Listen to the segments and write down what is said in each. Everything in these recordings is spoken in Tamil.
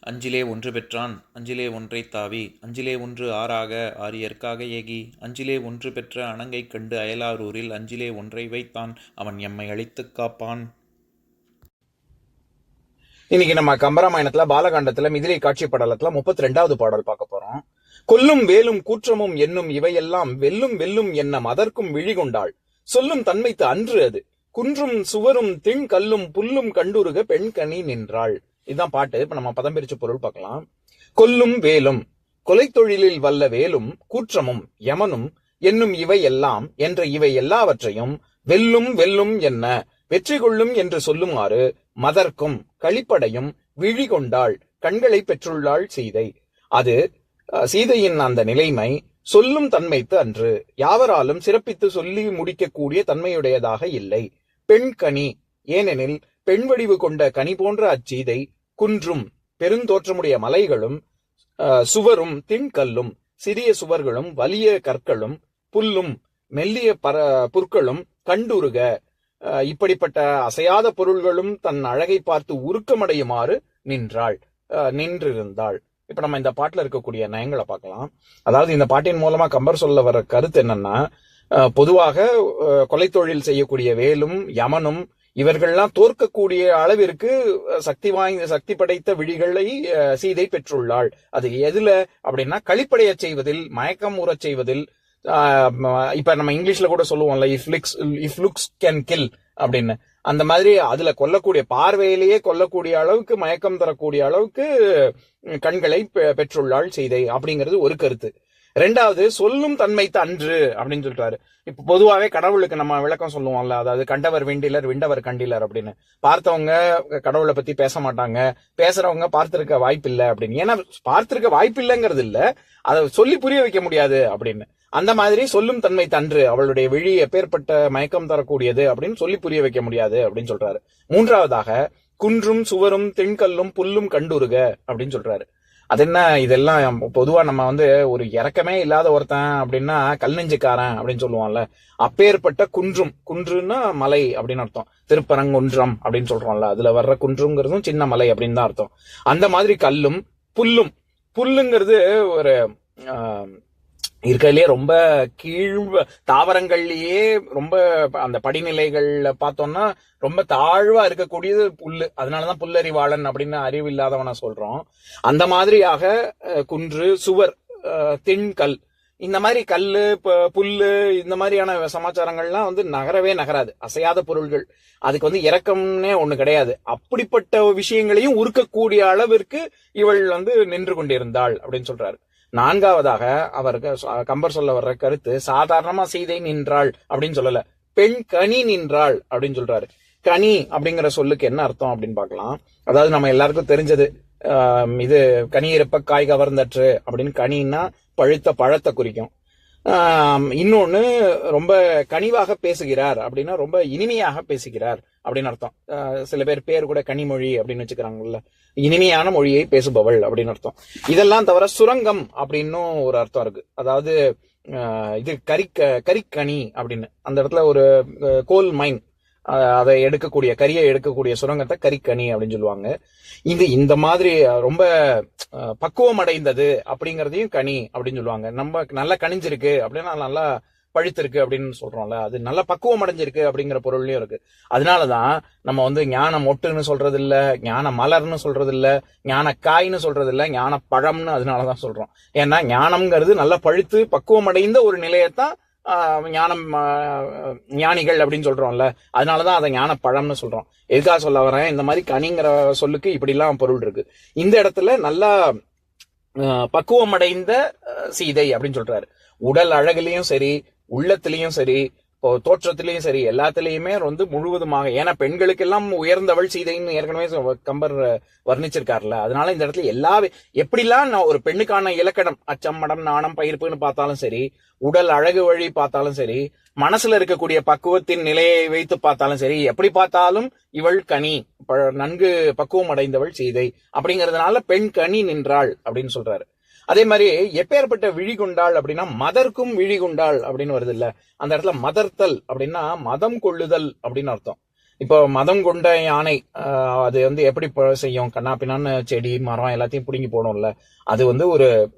அஞ்சிலே ஒன்று பெற்றான் அஞ்சிலே ஒன்றை தாவி அஞ்சிலே ஒன்று ஆறாக ஆரியற்காக ஏகி அஞ்சிலே ஒன்று பெற்ற அணங்கை கண்டு அயலாரூரில் அஞ்சிலே ஒன்றை வைத்தான் அவன் எம்மை அழித்துக் காப்பான். இன்னைக்கு நம்ம கம்பராமாயணத்துல பாலகாண்டத்துல மிதிலை காட்சி படலத்துல முப்பத்தி ரெண்டாவது பாடல் பார்க்க போறோம். கொல்லும் வேலும் கூற்றமும் என்னும் இவையெல்லாம் வெல்லும் வெல்லும் எண்ணம் அதற்கும் விழிகொண்டாள் சொல்லும் தன்மைத்து அன்று அது. குன்றும் சுவரும் திண் கல்லும் புல்லும் கண்டுருக பெண்கணி நின்றாள். இதுதான் பாட்டு. இப்ப நம்ம பதம் பிரிச்சு பொருள் பார்க்கலாம். கொல்லும் வேலும் கொலை தொழிலில் வல்ல வேலும் கூற்றமும் யமனும் என்னும் இவை எல்லாம் என்ற இவை எல்லாவற்றையும் வெல்லும் வெல்லும் என்ன வெற்றி கொள்ளும் என்று சொல்லுமாறு மதர்க்கும் களிப்படையும் விழி கொண்டாள் கண்களை பெற்றுள்ளாள் சீதை. அது அஹ், சீதையின் அந்த நிலைமை சொல்லும் தன்மைத்து அன்று யாவராலும் சிறப்பித்து சொல்லி முடிக்கக்கூடிய தன்மையுடையதாக இல்லை. பெண் கனி ஏனெனில் பெண் வடிவு கொண்ட கனி போன்ற அச்சீதை குன்றும் பெருந்தோற்றமுடைய மலைகளும் சுவரும் திண்கல்லும் சிறிய சுவர்களும் வலிய கற்களும் புல்லும் மெல்லிய பர புற்களும் கண்டுருக. இப்படிப்பட்ட அசையாத பொருள்களும் தன் அழகை பார்த்து உருக்கமடையுமாறு நின்றாள். அஹ், நின்றிருந்தாள். இப்ப நம்ம இந்த பாட்டுல இருக்கக்கூடிய நயங்களை பார்க்கலாம். அதாவது இந்த பாட்டின் மூலமா கம்பர் சொல்ல வர கருத்து என்னன்னா பொதுவாக கொலை தொழில் செய்யக்கூடிய வேலும் யமனும் இவர்கள்லாம் தோற்கக்கூடிய அளவிற்கு சக்தி வாய்ந்த சக்தி படைத்த விழிகளை சீதை பெற்றுள்ளாள். அது எதுல அப்படின்னா கழிப்படைய செய்வதில் மயக்கம் உறச் செய்வதில் இப்ப நம்ம இங்கிலீஷ்ல கூட சொல்லுவோம்ல if looks if looks can kill அப்படின்னு. அந்த மாதிரி அதுல கொல்லக்கூடிய பார்வையிலேயே கொல்லக்கூடிய அளவுக்கு மயக்கம் தரக்கூடிய அளவுக்கு கண்களை பெ- பெற்றுள்ளாள் செய்தை அப்படிங்கிறது ஒரு கருத்து. ரெண்டாவது சொல்லும் தன்மைத்து அன்று அப்படின்னு சொல்றாரு இப்ப பொதுவாகவே கடவுளுக்கு நம்ம விளக்கம் சொல்லுவோம்ல அதாவது கண்டவர் விண்டிலர் விண்டவர் கண்டிலர் அப்படின்னு. பார்த்தவங்க கடவுளை பத்தி பேச மாட்டாங்க பேசுறவங்க பார்த்திருக்க வாய்ப்பில்லை அப்படின்னு. ஏன்னா பார்த்திருக்க வாய்ப்பில்லைங்கிறது இல்ல அதை சொல்லி புரிய வைக்க முடியாது அப்படின்னு. அந்த மாதிரி சொல்லும் தன்மை தன்று அவளுடைய விழி எப்பேற்பட்ட மயக்கம் தரக்கூடியது அப்படின்னு சொல்லி புரிய வைக்க முடியாது அப்படின்னு சொல்றாரு. மூன்றாவதாக குன்றும் சுவரும் தென்கல்லும் புல்லும் கண்டுருக அப்படின்னு சொல்றாரு. அது என்ன? இதெல்லாம் பொதுவா நம்ம வந்து ஒரு இறக்கமே இல்லாத ஒருத்தன் அப்படின்னா கல் நெஞ்சுக்காரன் அப்படின்னு சொல்லுவான்ல அப்பேற்பட்ட குன்றும் குன்றுன்னா மலை அப்படின்னு அர்த்தம். திருப்பரங்குன்றம் அப்படின்னு சொல்றோம்ல. அதுல வர்ற குன்றுங்கிறதும் சின்ன மலை அப்படின்னு தான் அர்த்தம். அந்த மாதிரி கல்லும் புல்லும். புல்லுங்கிறது ஒரு ஆஹ், ரொம்ப கீழ் தாவரங்கள்லயே ரொம்ப அந்த படிநிலைகள்ல பார்த்தோம்னா ரொம்ப தாழ்வா இருக்கக்கூடியது புல்லு. அதனாலதான் புல்லறிவாளன் அப்படின்னு அறிவு இல்லாதவன சொல்றோம். அந்த மாதிரியாக குன்று சுவர் திண்கல் இந்த மாதிரி கல்லு புல்லு இந்த மாதிரியான சமாச்சாரங்கள்லாம் வந்து நகரவே நகராது. அசையாத பொருள்கள். அதுக்கு வந்து இறக்கம்னே ஒண்ணு கிடையாது. அப்படிப்பட்ட விஷயங்களையும் உருக்கக்கூடிய அளவிற்கு இவள் வந்து நின்று கொண்டிருந்தாள் அப்படின்னு சொல்றாரு. நான்காவதாக அவருக்கு கம்பர் சொல்ல வர்ற கருத்து சாதாரணமா சீதை நின்றாள் அப்படின்னு சொல்லல. பெண் கனி நின்றாள் அப்படின்னு சொல்றாரு. கனி அப்படிங்கிற சொல்லுக்கு என்ன அர்த்தம் அப்படின்னு பார்க்கலாம். அதாவது நம்ம எல்லாருக்கும் தெரிஞ்சது இது கனி இருப்ப காய் கவர்ந்தற்று அப்படின்னு கனின்னா பழுத்த பழத்தை குறிக்கும். இன்னொன்று ரொம்ப கனிவாக பேசுகிறார் அப்படின்னா ரொம்ப இனிமையாக பேசுகிறார் அப்படின்னு அர்த்தம். சில பேர் பேர் கூட கனிமொழி அப்படின்னு வச்சுக்கிறாங்கல்ல. இனிமையான மொழியை பேசுபவள் அப்படின்னு அர்த்தம். இதெல்லாம் தவிர சுரங்கம் அப்படின்னும் ஒரு அர்த்தம் இருக்கு. அதாவது இது கரிக்க கரிக்கனி அப்படின்னு. அந்த இடத்துல ஒரு கோல் மைன் அதை எடுக்கக்கூடிய கரியை எடுக்கக்கூடிய சுரங்கத்தை கரிக்கணி அப்படின்னு சொல்லுவாங்க. இது இந்த மாதிரி ரொம்ப பக்குவம் அடைந்தது அப்படிங்கிறதையும் கனி அப்படின்னு சொல்லுவாங்க. நம்ம நல்லா கனிஞ்சிருக்கு அப்படின்னா நல்லா பழுத்திருக்கு அப்படின்னு சொல்றோம்ல அது நல்ல பக்குவம் அடைஞ்சிருக்கு அப்படிங்கிற பொருள்லயும் இருக்கு. அதனாலதான் நம்ம வந்து ஞான மொட்டுன்னு சொல்றது இல்ல ஞான மலர்னு சொல்றது இல்ல ஞான காய்னு சொல்றது இல்ல ஞான பழம்னு அதனாலதான் சொல்றோம். ஏன்னா ஞானம்ங்கிறது நல்லா பழுத்து பக்குவம் அடைந்த ஒரு நிலையத்தான் ஞானம் ஞானிகள் அப்படின்னு சொல்றோம்ல அதனாலதான் அதை ஞான பழம்னு சொல்றோம். எதுக்காக சொல்ல வரேன்? இந்த மாதிரி கனிங்கிற சொல்லுக்கு இப்படிலாம் பொருள் இருக்கு. இந்த இடத்துல நல்லா பக்குவம் அடைந்த சீதை அப்படின்னு சொல்றாரு. உடல் அழகுலயும் சரி உள்ளத்திலையும் சரி தோற்றத்திலையும் சரி எல்லாத்துலேயுமே வந்து முழுவதுமாக ஏன்னா பெண்களுக்கெல்லாம் உயர்ந்தவள் சீதைன்னு ஏற்கனவே கம்பர் வர்ணிச்சிருக்காருல்ல அதனால இந்த இடத்துல எல்லா எப்படிலாம் நான் ஒரு பெண்ணுக்கான இலக்கணம் அச்சம் மடம் நாணம் பயிர்ப்புன்னு பார்த்தாலும் சரி உடல் அழகு வழி பார்த்தாலும் சரி மனசுல இருக்கக்கூடிய பக்குவத்தின் நிலையை வைத்து பார்த்தாலும் சரி எப்படி பார்த்தாலும் இவள் கனி நன்கு பக்குவம் அடைந்தவள் சீதை அப்படிங்கிறதுனால பெண் கனி நின்றாள் அப்படின்னு சொல்றாரு. அதே மாதிரி எப்பேற்பட்ட விழிகுண்டாள் அப்படின்னா மதர்க்கும் விழிகுண்டாள் அப்படின்னு வருது இல்ல அந்த இடத்துல மதர்த்தல் அப்படின்னா மதம் கொள்ளுதல் அப்படின்னு அர்த்தம். இப்போ மதம் கொண்ட யானை ஆஹ், அது வந்து எப்படி செய்யும்? கண்ணா பின்னான்னு செடி மரம் எல்லாத்தையும் பிடுங்கி போடும்ல அது வந்து ஒரு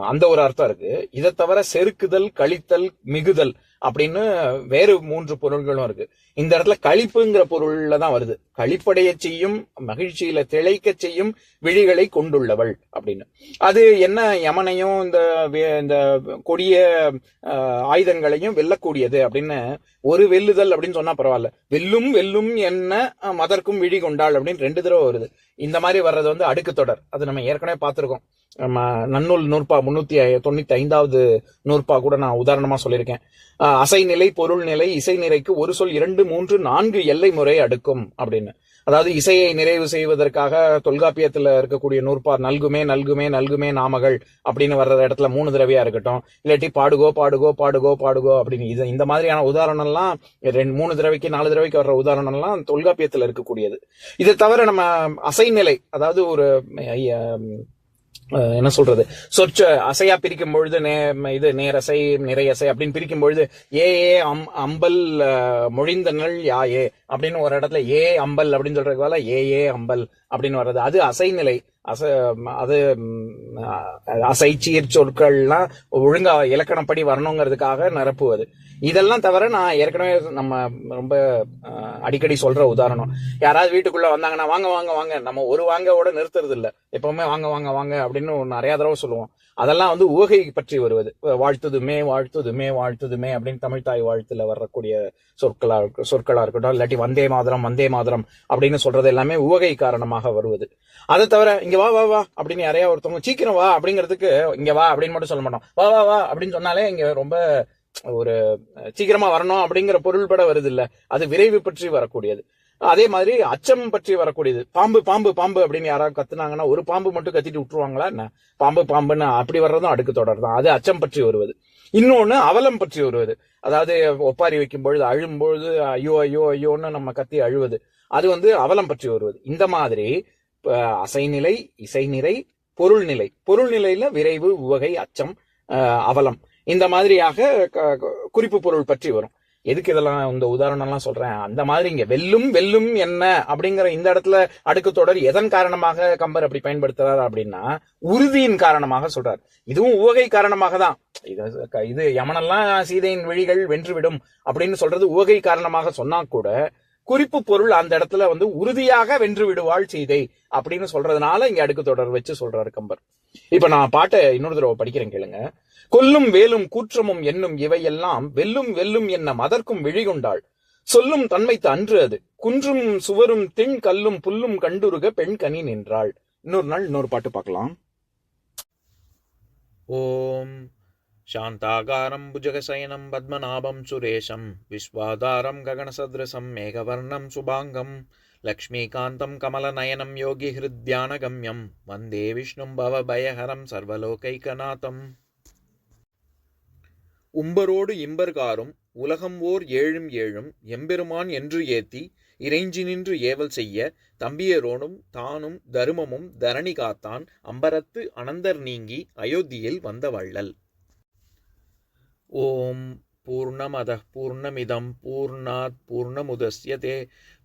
அந்த ஒரு அர்த்தம் இருக்கு. இதை தவிர செருக்குதல் கழித்தல் மிகுதல் அப்படின்னு வேறு மூன்று பொருள்களும் இருக்கு. இந்த இடத்துல கழிப்புங்கிற பொருள்ல தான் வருது. கழிப்படைய செய்யும் மகிழ்ச்சியில திளைக்க செய்யும் விழிகளை கொண்டுள்ளவள் அப்படின்னு. அது என்ன யமனையும் இந்த வே- இந்த கொடிய ஆயுதங்களையும் வெல்லக்கூடியது அப்படின்னு ஒரு வெல்லுதல் அப்படின்னு சொன்னா பரவாயில்ல. வெல்லும் வெல்லும் என்ன மதற்கும் விழி கொண்டாள் அப்படின்னு ரெண்டு தடவை வருது. இந்த மாதிரி வர்றது வந்து அடுக்கு தொடர். அது நம்ம ஏற்கனவே பார்த்திருக்கோம். நம்ம நன்னூல் நூற்பா முன்னூத்தி தொண்ணூத்தி ஐந்தாவது நூற்பா கூட நான் உதாரணமா சொல்லியிருக்கேன். அசைநிலை பொருள் நிலை இசை நிறைக்கு ஒரு சொல் இரண்டு மூன்று நான்கு எல்லை முறை அடுக்கும் அப்படின்னு. அதாவது இசையை நிறைவு செய்வதற்காக தொல்காப்பியத்துல இருக்கக்கூடிய நூற்பா நல்குமே நல்குமே நல்குமே நாமகள் அப்படின்னு வர்ற இடத்துல மூணு தடவையா இருக்கட்டும். இல்லாட்டி பாடுகோ பாடுகோ பாடுகோ பாடுகோ அப்படின்னு. இது இந்த மாதிரியான உதாரணம்லாம் ரெண்டு மூணு தடவைக்கு நாலு தடவைக்கு வர்ற உதாரணம்லாம் தொல்காப்பியத்துல இருக்கக்கூடியது. இதை தவிர நம்ம அசைநிலை அதாவது ஒரு ஐய, என்ன சொல்றது? சொற்ச அசையா பிரிக்கும் பொழுது நே இது நேரசை நிறையசை அப்படின்னு பிரிக்கும் பொழுது ஏ ஏ அம் அம்பல் அஹ், மொழிந்தனள் யா ஏ அப்படின்னு ஒரு இடத்துல ஏ அம்பல் அப்படின்னு சொல்றதுக்கு ஏ ஏ அம்பல் அப்படின்னு வர்றது. அது அசைநிலை. அச அது அசைச்சியர் சொற்கள்லாம் ஒழுங்கா இலக்கணப்படி வரணுங்கிறதுக்காக நிரப்புவது. இதெல்லாம் தவிர நான் ஏற்கனவே நம்ம ரொம்ப அடிக்கடி சொல்ற உதாரணம். யாராவது வீட்டுக்குள்ள வந்தாங்கன்னா வாங்க வாங்க வாங்க. நம்ம ஒரு வாங்கவோட நிறுத்துறது இல்லை எப்பவுமே வாங்க வாங்க வாங்க அப்படின்னு நிறைய தடவை சொல்லுவோம். அதெல்லாம் வந்து உவகை பற்றி வருவது. வாழ்த்துதுமே வாழ்த்துதுமே வாழ்த்துதுமே அப்படின்னு தமிழ் தாய் வாழ்த்துல வரக்கூடிய சொற்களா சொற்களா இருக்கட்டும் இல்லாட்டி வந்தே மாதரம் வந்தே மாதரம் அப்படின்னு சொல்றது எல்லாமே உவகை காரணமாக வருவது. அதை தவிர இங்க வா வா வா அப்படின்னு யாரையா ஒருத்தவங்க சீக்கிரம் வா அப்படிங்கிறதுக்கு இங்க வா அப்படின்னு மட்டும் சொல்ல மாட்டோம். வா வா வா அப்படின்னு சொன்னாலே இங்க ரொம்ப ஒரு சீக்கிரமா வரணும் அப்படிங்கிற பொருள்பட வருது இல்ல அது விரைவு பற்றி வரக்கூடியது. அதே மாதிரி அச்சம் பற்றி வரக்கூடியது. பாம்பு பாம்பு பாம்பு அப்படின்னு யாராவது கத்துனாங்கன்னா ஒரு பாம்பு மட்டும் கத்திட்டு விட்டுருவாங்களா என்ன? பாம்பு பாம்புன்னு அப்படி வர்றதும் அடுக்கு தொடர் தான். அது அச்சம் பற்றி வருவது. இன்னொன்னு அவலம் பற்றி வருவது. அதாவது ஒப்பாரி வைக்கும் பொழுது அழும் பொழுது ஐயோ ஐயோ ஐயோன்னு நம்ம கத்தி அழுவது. அது வந்து அவலம் பற்றி வருவது. இந்த மாதிரி அசைநிலை இசைநிலை பொருள்நிலை. பொருள்நிலையில விரைவு உவகை அச்சம் அவலம். இந்த மாதிரியாக க- குறிப்பு பொருள் பற்றி வரும். எதுக்கு இதெல்லாம் இந்த உதாரணம்லாம் சொல்றேன்? அந்த மாதிரி இங்க வெல்லும் வெல்லும் என்ன? அப்படிங்கிற இந்த இடத்துல அடுக்கு தொடர் எதன் காரணமாக கம்பர் அப்படி பயன்படுத்துறாரு அப்படின்னா உறுதியின் காரணமாக சொல்றாரு. இதுவும் உவகை காரணமாக தான். இது இது யமனெல்லாம் சீதையின் விழிகள் வென்றுவிடும் அப்படின்னு சொல்றது உவகை காரணமாக சொன்னா கூட குறிப்பு பொருள் அந்த இடத்துல வந்து உறுதியாக வென்று விடுவாள் சீதை அப்படின்னு சொல்றதுனால இங்க அடுக்கு தொடர் வச்சு சொல்றாரு கம்பர். இப்ப நான் பாட்டை இன்னொரு தடவை படிக்கிறேன் கேளுங்க கொல்லும் வேலும் கூற்றமும் என்னும் இவையெல்லாம் வெல்லும் வெல்லும் என்ன மதர்க்கும் விழிகொண்டாள் சொல்லும் தன்மைத்து அன்று அது குன்றும் சுவரும் திண் கல்லும் புல்லும் கண்டுருக பெண் கனி நின்றாள் இன்னொரு நாள் இன்னொரு பாட்டு பார்க்கலாம் ॐ शान्ताकारं भुजगशयनं पद्मनाभं सुरेशं विश्वाधारं गगनसदृशं मेघवर्णं शुभाङ्गं லக்ஷ்மீகாந்தம் கமலநயனம் யோகி யோகிஹிருத்யானகம்யம் வந்தே விஷ்ணும் பவபயஹரம் சர்வலோகைகநாதம் உம்பரோடு இம்பர்காரும் உலகம் ஓர் ஏழும் ஏழும் எம்பெருமான் என்று ஏத்தி இறைஞ்சி நின்று ஏவல் செய்ய தம்பியரோனும் தானும் தருமமும் தரணி காத்தான் அம்பரத்து அனந்தர் நீங்கி அயோத்தியில் வந்த வள்ளல். ஓம் பூர்ணமத பூர்ணமிதம் பூர்ணாத் பூர்ணமுதஸ்யதே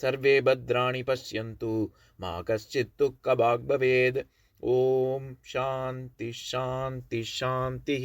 ಸರ್ವೇ ಭದ್ರಾಣಿ ಪಶ್ಯಂತು ಮಾ ಕಶ್ಚಿತ್ತು ಕಬಾಗ್ ಓಂ ಶಾಂತಿ ಶಾಂತಿ ಶಾಂತಿ